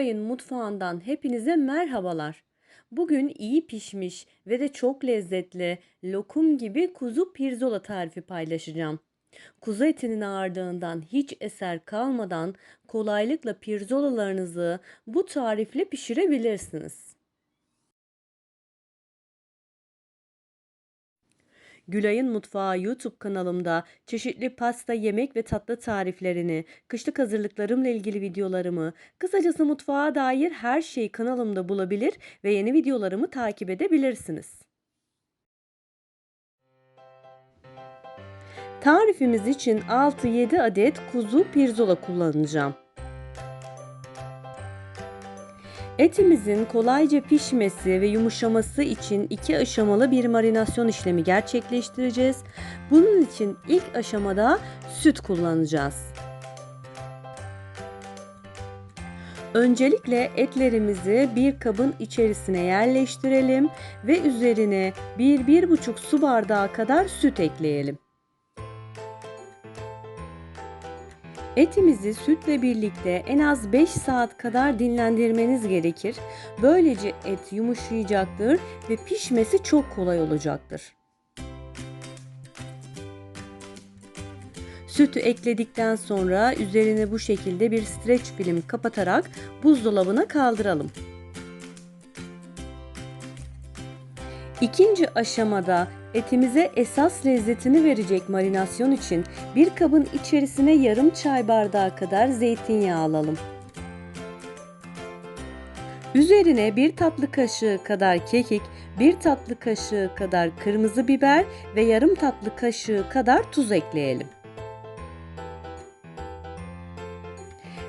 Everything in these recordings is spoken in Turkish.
Gülay'ın mutfağından hepinize merhabalar. Bugün iyi pişmiş ve de çok lezzetli lokum gibi kuzu pirzola tarifi paylaşacağım. Kuzu etinin ağırdığından hiç eser kalmadan kolaylıkla pirzolalarınızı bu tarifle pişirebilirsiniz. Gülay'ın Mutfağı YouTube kanalımda çeşitli pasta, yemek ve tatlı tariflerini, kışlık hazırlıklarımla ilgili videolarımı, kısacası mutfağa dair her şeyi kanalımda bulabilir ve yeni videolarımı takip edebilirsiniz. Tarifimiz için 6-7 adet kuzu pirzola kullanacağım. Etimizin kolayca pişmesi ve yumuşaması için iki aşamalı bir marinasyon işlemi gerçekleştireceğiz. Bunun için ilk aşamada süt kullanacağız. Öncelikle etlerimizi bir kabın içerisine yerleştirelim ve üzerine 1-1,5 su bardağı kadar süt ekleyelim. Etimizi sütle birlikte en az 5 saat kadar dinlendirmeniz gerekir. Böylece et yumuşayacaktır ve pişmesi çok kolay olacaktır. Sütü ekledikten sonra üzerine bu şekilde bir streç film kapatarak buzdolabına kaldıralım. İkinci aşamada etimize esas lezzetini verecek marinasyon için bir kabın içerisine yarım çay bardağı kadar zeytinyağı alalım. Üzerine bir tatlı kaşığı kadar kekik, bir tatlı kaşığı kadar kırmızı biber ve yarım tatlı kaşığı kadar tuz ekleyelim.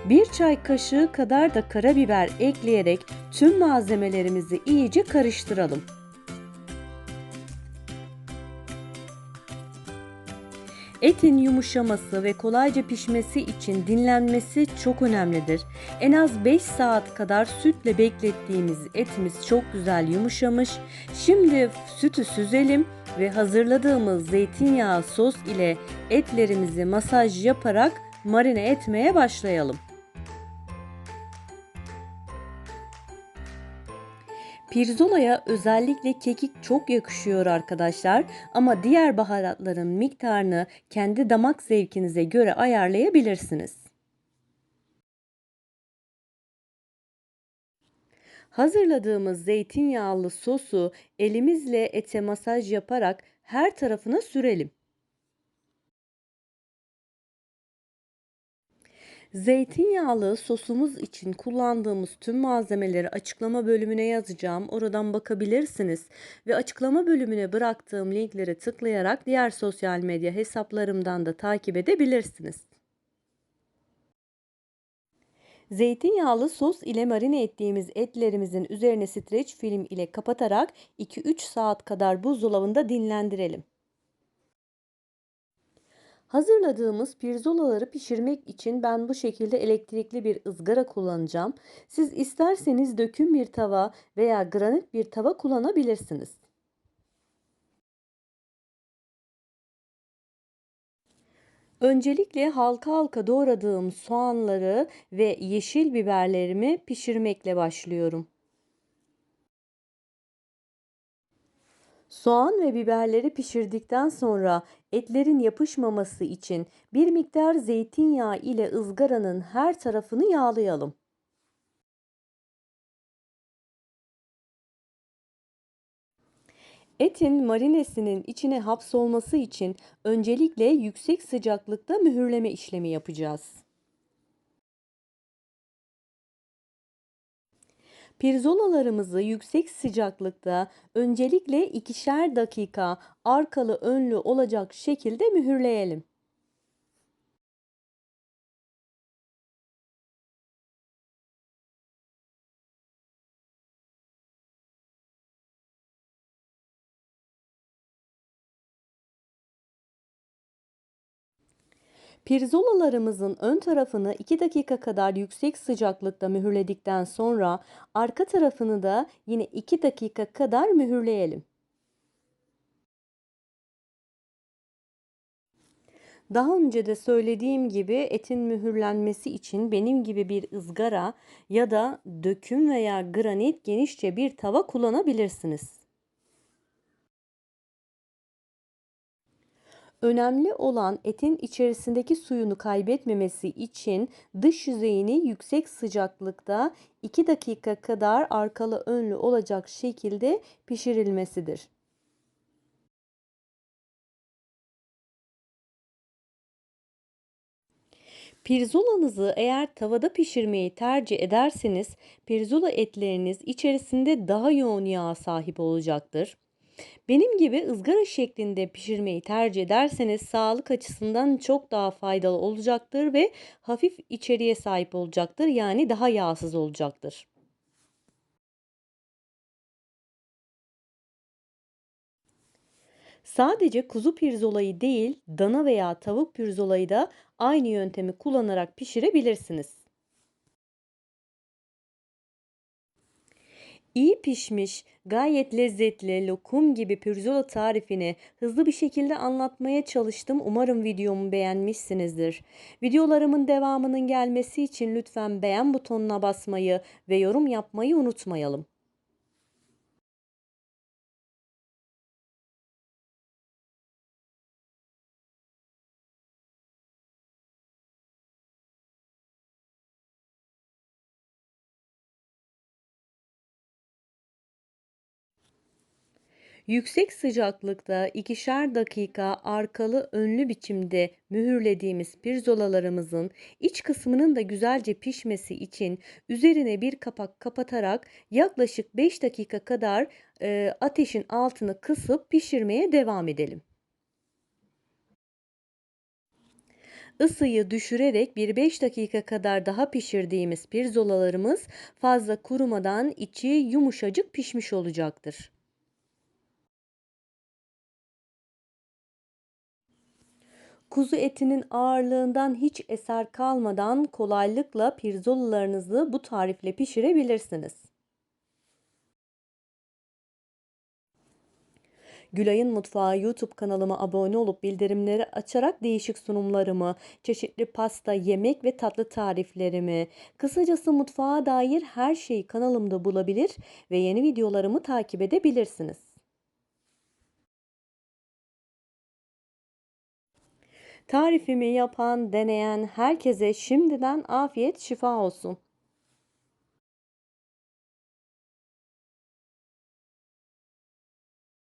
Bir çay kaşığı kadar da karabiber ekleyerek tüm malzemelerimizi iyice karıştıralım. Etin yumuşaması ve kolayca pişmesi için dinlenmesi çok önemlidir. En az 5 saat kadar sütle beklettiğimiz etimiz çok güzel yumuşamış. Şimdi sütü süzelim ve hazırladığımız zeytinyağı sos ile etlerimizi masaj yaparak marine etmeye başlayalım. Pirzolaya özellikle kekik çok yakışıyor arkadaşlar ama diğer baharatların miktarını kendi damak zevkinize göre ayarlayabilirsiniz. Hazırladığımız zeytinyağlı sosu elimizle ete masaj yaparak her tarafına sürelim. Zeytinyağlı sosumuz için kullandığımız tüm malzemeleri açıklama bölümüne yazacağım. Oradan bakabilirsiniz. Ve açıklama bölümüne bıraktığım linkleri tıklayarak diğer sosyal medya hesaplarımdan da takip edebilirsiniz. Zeytinyağlı sos ile marine ettiğimiz etlerimizin üzerine streç film ile kapatarak 2-3 saat kadar buzdolabında dinlendirelim. Hazırladığımız pirzolaları pişirmek için ben bu şekilde elektrikli bir ızgara kullanacağım. Siz isterseniz döküm bir tava veya granit bir tava kullanabilirsiniz. Öncelikle halka halka doğradığım soğanları ve yeşil biberlerimi pişirmekle başlıyorum. Soğan ve biberleri pişirdikten sonra etlerin yapışmaması için bir miktar zeytinyağı ile ızgaranın her tarafını yağlayalım. Etin marinesinin içine hapsolması için öncelikle yüksek sıcaklıkta mühürleme işlemi yapacağız. Pirzolalarımızı yüksek sıcaklıkta öncelikle ikişer dakika arkalı önlü olacak şekilde mühürleyelim. Pirzolalarımızın ön tarafını 2 dakika kadar yüksek sıcaklıkta mühürledikten sonra arka tarafını da yine 2 dakika kadar mühürleyelim. Daha önce de söylediğim gibi etin mühürlenmesi için benim gibi bir ızgara ya da döküm veya granit genişçe bir tava kullanabilirsiniz. Önemli olan etin içerisindeki suyunu kaybetmemesi için dış yüzeyini yüksek sıcaklıkta 2 dakika kadar arkalı önlü olacak şekilde pişirilmesidir. Pirzolanızı eğer tavada pişirmeyi tercih ederseniz pirzola etleriniz içerisinde daha yoğun yağa sahip olacaktır. Benim gibi ızgara şeklinde pişirmeyi tercih ederseniz sağlık açısından çok daha faydalı olacaktır ve hafif içeriğe sahip olacaktır. Yani daha yağsız olacaktır. Sadece kuzu pirzolayı değil, dana veya tavuk pirzolayı da aynı yöntemi kullanarak pişirebilirsiniz. İyi pişmiş, gayet lezzetli lokum gibi pirzola tarifini hızlı bir şekilde anlatmaya çalıştım. Umarım videomu beğenmişsinizdir. Videolarımın devamının gelmesi için lütfen beğen butonuna basmayı ve yorum yapmayı unutmayalım. Yüksek sıcaklıkta ikişer dakika arkalı önlü biçimde mühürlediğimiz pirzolalarımızın iç kısmının da güzelce pişmesi için üzerine bir kapak kapatarak yaklaşık 5 dakika kadar e, ateşin altını kısıp pişirmeye devam edelim. Isıyı düşürerek bir 5 dakika kadar daha pişirdiğimiz pirzolalarımız fazla kurumadan içi yumuşacık pişmiş olacaktır. Kuzu etinin ağırlığından hiç eser kalmadan kolaylıkla pirzolalarınızı bu tarifle pişirebilirsiniz. Gülay'ın Mutfağı YouTube kanalıma abone olup bildirimleri açarak değişik sunumlarımı, çeşitli pasta, yemek ve tatlı tariflerimi, kısacası mutfağa dair her şeyi kanalımda bulabilir ve yeni videolarımı takip edebilirsiniz. Tarifimi yapan, deneyen herkese şimdiden afiyet şifa olsun.